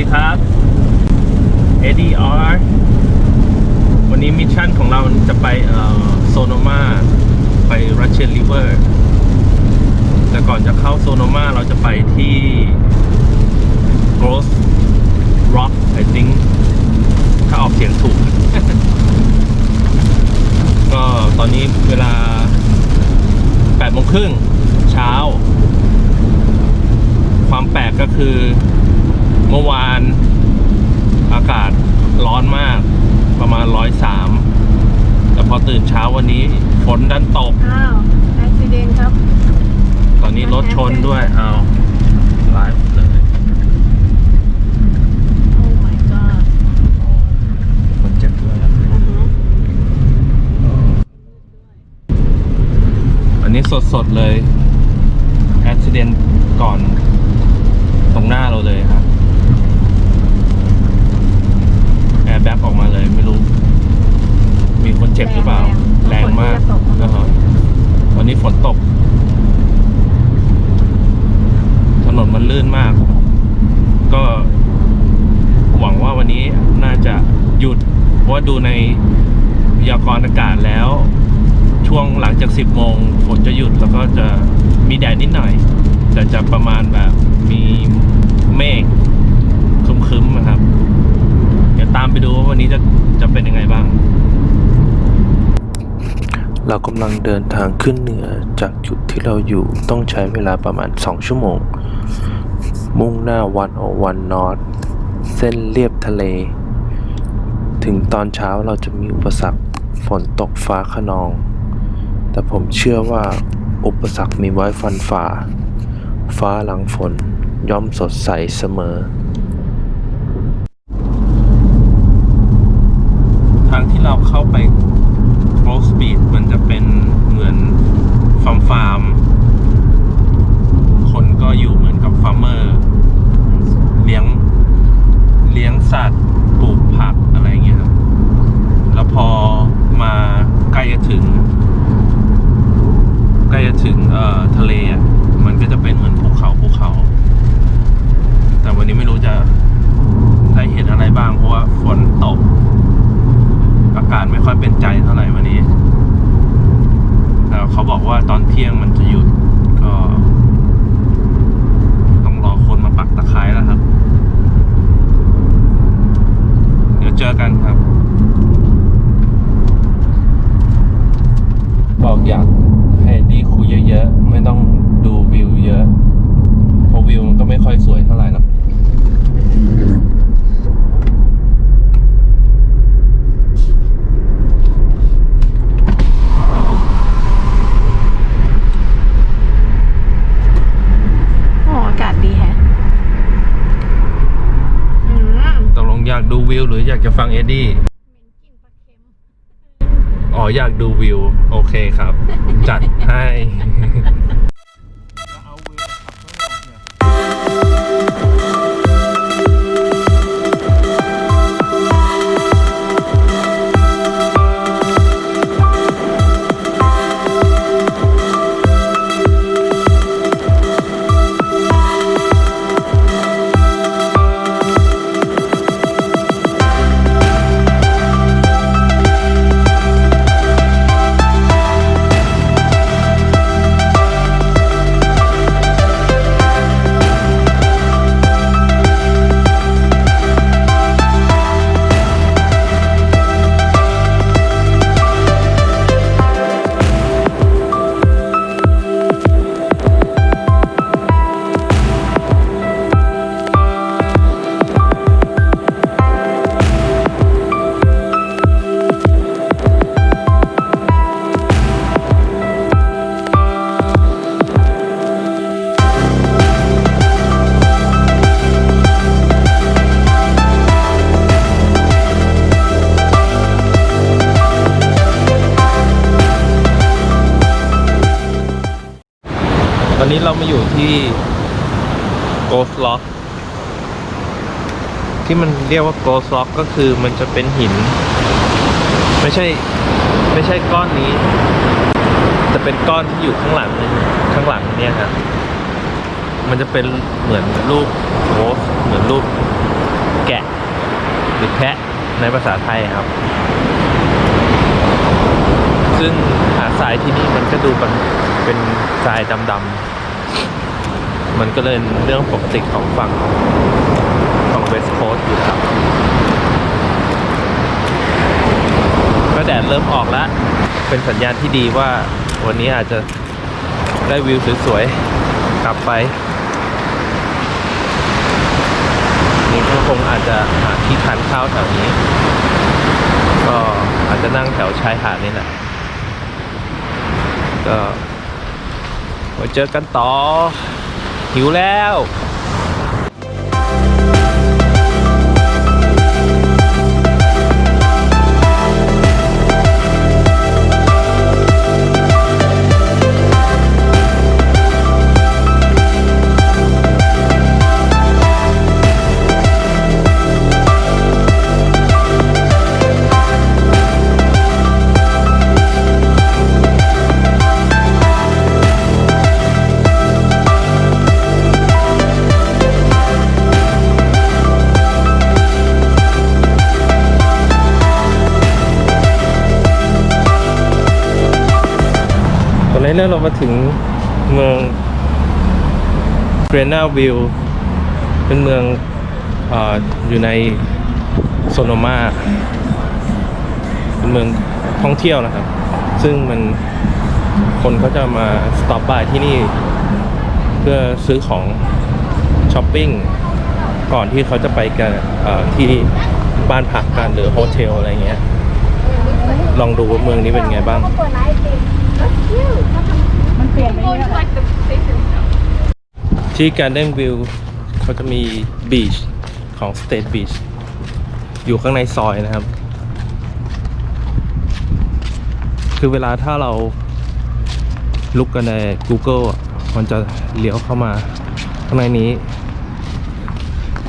ดีครับ ADR วันนี้มิชชั่นของเราจะไปโซโนมาไปรัชเชนริเวอร์แต่ก่อนจะเข้าโซโนมาเราจะไปที่ Gross Rock I think ถ้าออกเสียงถูก ก็ตอนนี้เวลา8โมงครึ่งเช้า ความแปลกก็คือ เมื่อวานอากาศร้อนมากประมาณร้อยสามแต่พอตื่นเช้าวันนี้ฝนดันตก อ้าวอุบิเหตุครับ ตอนนี้รถชนด้วยเอาไลฟ์เลยโอ้ my god คนเจ็บด้วยอะอือหืออันนี้สดๆเลยแอคซิเดนต์ก่อน ตรงหน้าเราเลยครับ แอร์แบ็กออกมาเลยไม่รู้ มีคนเจ็บหรือเปล่า แรงมากนะฮะวันนี้ฝนตก ถนนมันลื่นมาก ก็หวังว่าวันนี้น่าจะหยุด เพราะว่าดูในพยากรณ์อากาศแล้ว ช่วงหลังจาก 10 โมงฝนจะหยุดแล้วก็จะมีแดดนิดหน่อย แต่จะประมาณแบบมีเมฆครึ้มๆนะครับ เดี๋ยว ตามไปดูว่าวันนี้จะจะเป็นยังไงบ้าง เรากำลังเดินทางขึ้นเหนือจากจุดที่เราอยู่ต้องใช้เวลาประมาณ 2 ชั่วโมง มุ่งหน้าวันโอวันนอตเส้นเลียบทะเล ถึงตอนเช้าเราจะมีอุปสรรคฝนตกฟ้าขนอง แต่ผมเชื่อว่าอุปสรรคมีไว้ฟันฝ่า ฟ้าหลังฝนย่อมสดใสเสมอ ทางที่เราเข้าไป Close Speed มันจะเป็นเหมือนฟาร์มฟาร์ม คนก็อยู่เหมือนกับฟาร์มเมอร์ เลี้ยงเลี้ยงสัตว์ปลูกผักอะไรอย่างเงี้ยครับ แล้วพอมาใกล้จะถึง ใกล้จะถึงเอ่อทะเลอะ มันก็จะเป็นเหมือนภูเขาภูเขา แต่วันนี้ไม่รู้จะได้เห็นอะไรบ้าง เพราะว่าฝนตก อากาศไม่ ค่อยเป็นใจเท่าไหร่วันนี้แต่เขาบอกว่าตอนเที่ยงมันจะหยุดก็ ต้องรอคนมาปักตะไคร้แล้วครับ เดี๋ยวเจอกันครับ บอกอยากให้ดีคุยเยอะๆ ไม่ต้องดูวิวเยอะ เพราะวิวมันก็ไม่ค่อยสวยเท่าไหร่หรอก โอ้อากาศดีแฮะอืม ตกลงอยากดูวิวหรืออยากจะฟังเอ็ดดี้อ๋ออยากดูวิว โอเคครับ จัดให้ Ghost Rock ที่มันเรียกว่า Ghost Rock ก็คือมันจะเป็นหิน ไม่ใช่ไม่ใช่ก้อนนี้ จะเป็นก้อนที่อยู่ข้างหลังข้างหลังเนี่ยครับมันจะเป็นเหมือนรูปโ h สเหมือนรูปแกะ หรือแพะในภาษาไทยครับ ซึ่งหาดทรายที่นี่มันก็ดูเป็นเป็นทรายดำๆ มันก็เลยเรื่องปกติของฝั่งของเวสต์โคสต์อยู่แล้วก็แดดเริ่มออกแล้ว เป็นสัญญาณที่ดีว่าวันนี้อาจจะได้วิวสวยๆ กลับไปนี่ก็คงอาจจะหาที่ทานข้าวแถวนี้ ก็อาจจะนั่งแถวชายหาดนี่แหละก็ไว้เจอกันต่อ หิวแล้ว นี้เนี่ยเรามาถึงเมืองเกรนาวิลเป็นเมืองออยู่ในโซโนมาเป็นเมืองท่องเที่ยวนะครับ ซึ่งมันคนเขาจะมาสต็อปบายที่นี่ เพื่อซื้อของช้อปปิ้งก่อนที่เขาจะไปกันที่บ้านพักกันหรือโฮเทลอะไรเงี้ย ลองดูว่าเมืองนี้เป็นไงบ้าง มันเปลี่ยนไปเยอะ like the station stuff. ที่ Garden View เขาจะมีบีชของ State Beach อยู่ข้างในซอยนะครับ คือเวลาถ้าเราลุกกันใน Google อะมันจะเลี้ยวเข้ามาข้างในนี้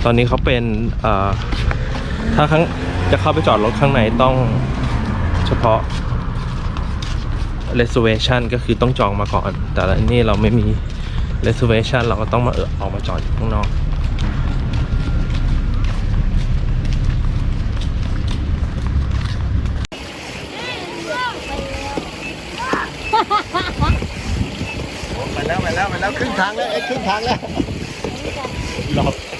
ตอนนี้เขาเป็นเอ่อถ้าข้างจะเข้าไปจอดรถข้างในต้องเฉพาะ reservation ก็คือต้องจองมาก่อน แต่อันนี้เราไม่มี reservation เราก็ต้องมาเออออกมาจอดอยู่ข้างนอกไปแล้วไปแล้วไปแล้วครึ่งทางแล้วไอ้ยครึ่งทางแล้วรอบ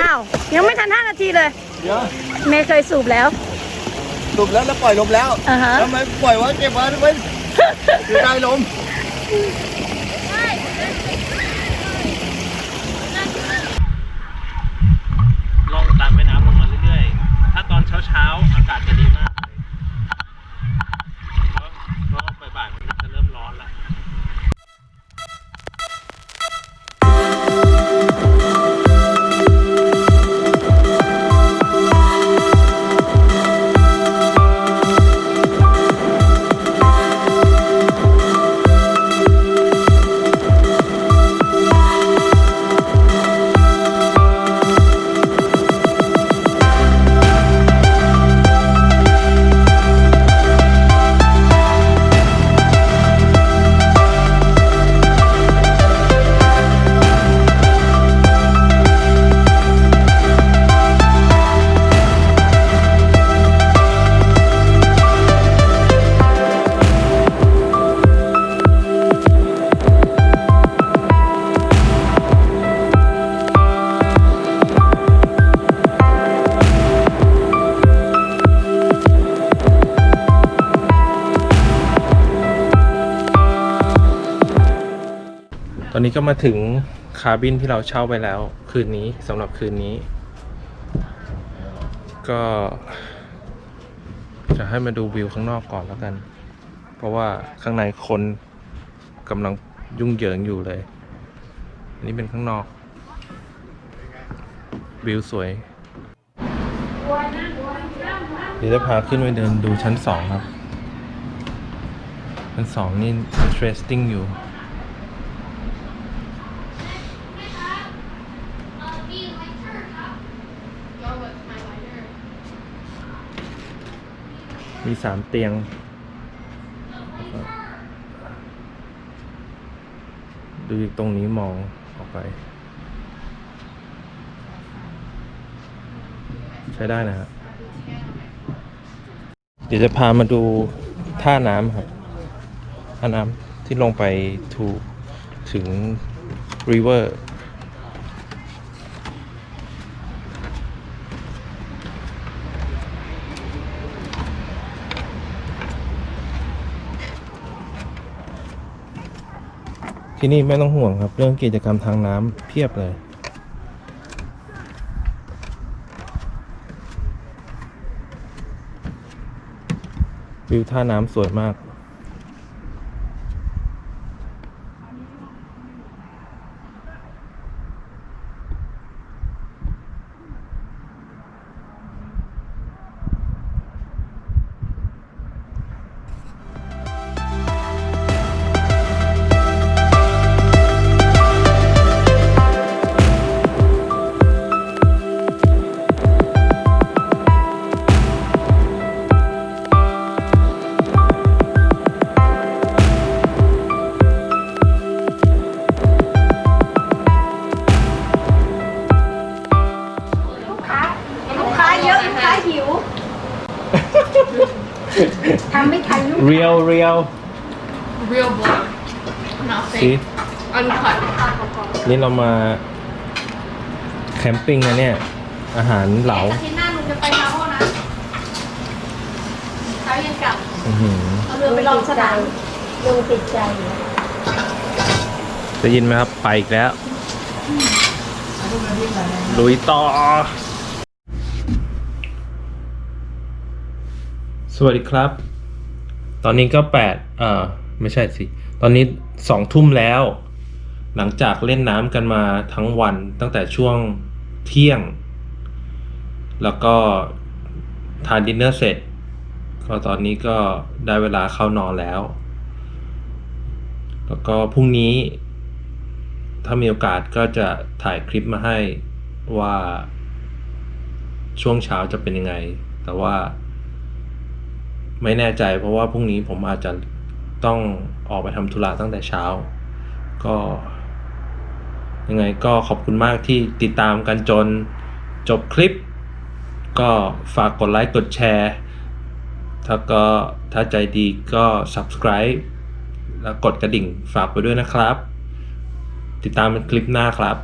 อ้าว ยังไม่ทัน 5 นาทีเลย เดี๋ยวเมย์เคยสูบแล้ว ลมแล้วแล้วปล่อยลมแล้วอ่าฮะ ทำไมปล่อยไว้เก็บไว้ทำไมเสียดายลมลองตามแม่น้ำลงมาเรื่อยๆ ถ้าตอนเช้าๆ อากาศจะ อนนี้ก็มาถึงคาร์บินที่เราเช่าไปแล้ว คืนนี้สำหรับคืนนี้ ก็ จะให้มาดูวิวข้างนอกก่อนแล้วกัน เพราะว่าข้างในคนกำลังยุ่งเหยิงอยู่เลย อันนี้เป็นข้างนอก วิวสวย เดี๋ยวจะพาขึ้นไปเดินดูชั้นสองครับ ชั้นสองนี่ interesting อยู่ มีสามเตียง ดูตรงนี้มองออกไป ใช้ได้นะครับเดี๋ยวจะพามาดูท่าน้ำครับท่าน้ำที่ลงไปถูถึง river ที่นี่ไม่ต้องห่วงครับ เรื่องกิจกรรมทางน้ำเพียบเลย วิวท่าน้ำสวยมาก ไม่ทันลูกเรียวเรียว Real vlog. Not สิ fake. Uncut. นี่เรามาแคมปิ้งนะเนี่ย อาหารเหลาอาทิตย์หน้าลุงจะไปเมาส์นะเช้ายังกลับอื้อหือเอาเรือไปลองสนามลุงติดใจจะยินไหมครับ ไปอีกแล้ว ลุยต่อ สวัสดีครับ ตอนนี้ก็แปดเอ่อไม่ใช่สิ ตอนนี้สองทุ่มแล้ว หลังจากเล่นน้ำกันมาทั้งวันตั้งแต่ช่วงเที่ยง แล้วก็ทานดินเนอร์เสร็จ ก็ตอนนี้ก็ได้เวลาเข้านอนแล้ว แล้วก็พรุ่งนี้ ถ้ามีโอกาสก็จะถ่ายคลิปมาให้ว่าช่วงเช้าจะเป็นยังไง แต่ว่า ไม่แน่ใจเพราะว่าพรุ่งนี้ผมอาจจะต้องออกไปทำธุระตั้งแต่เช้า ก็ ยังไงก็ขอบคุณมากที่ติดตามกันจนจบคลิป ก็ฝากกดไลค์กดแชร์ ถ้าก็ถ้าใจดีก็ subscribe แล้วกดกระดิ่งฝากไปด้วยนะครับ ติดตามเป็นคลิปหน้าครับ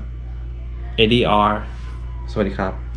ADR สวัสดีครับ